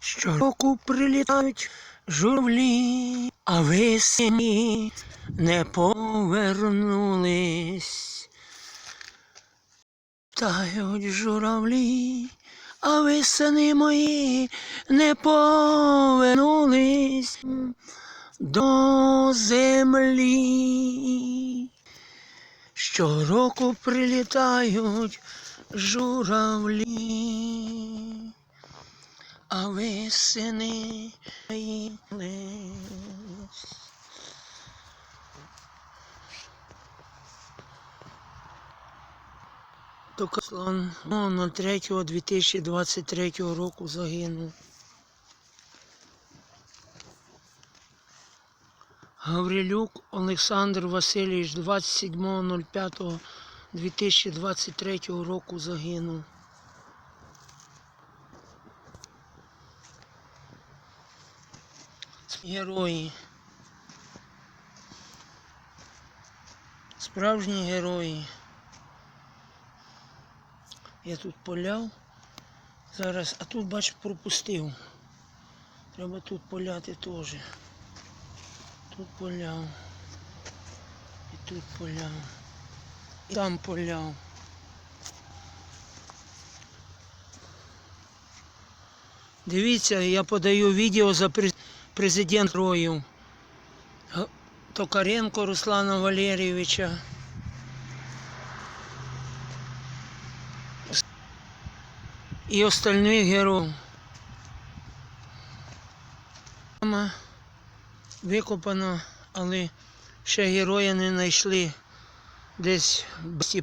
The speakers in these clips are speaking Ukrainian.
Щороку прилітають журавлі, а весені не повернулись. Тають журавлі, а весени мої не повернулись до землі. Щороку прилітають журавлі, а весени мої лись. Токаслан 03.2023 року загинув. Гаврилюк Олександр Васильович 27.05.2023 року загинув. Герої. Справжні герої. Я тут поляв. Зараз, а тут, бач, пропустив. Треба тут поляти теж. Тут поляв. І тут поляв. І там поляв. Дивіться, я подаю відео за президент Роїв. Токаренко Руслана Валерійовича. І остальних героїв. Викопана, але ще героя не знайшли. Десь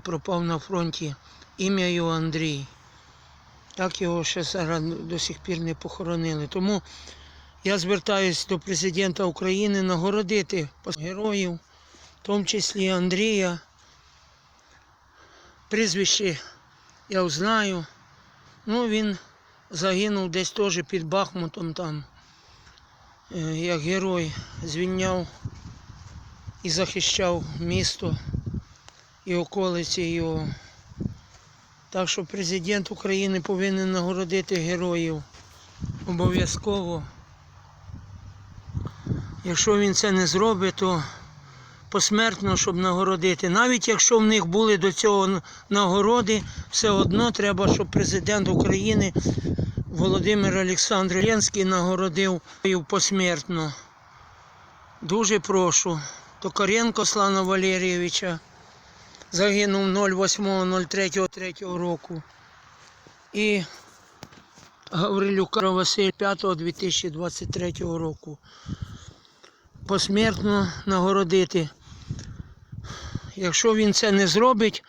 пропав на фронті. Ім'я його Андрій. Так його ще зараз до сих пір не похоронили. Тому я звертаюся до президента України нагородити героїв, в тому числі Андрія. Прізвище я знаю. Ну, він загинув десь теж під Бахмутом там, е, як герой, звільняв і захищав місто і околиці його. Так що президент України повинен нагородити героїв обов'язково. Якщо він це не зробить, то посмертно, щоб нагородити. Навіть якщо в них були до цього нагороди, все одно треба, щоб президент України Володимир Олександр Ленський нагородив посмертно. Дуже прошу. Токаренко Слана Валерійовича загинув 08.03.3 року. І Гаврилюка Василь 5.2023 року. Посмертно нагородити. Якщо він це не зробить,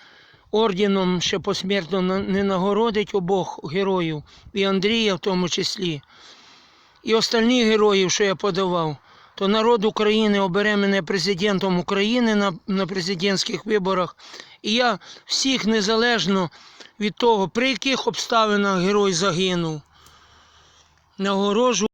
орденом ще посмертно не нагородить обох героїв, і Андрія в тому числі, і остальних героїв, що я подавав, то народ України обере мене президентом України на, на президентських виборах. І я всіх незалежно від того, при яких обставинах герой загинув, нагороджу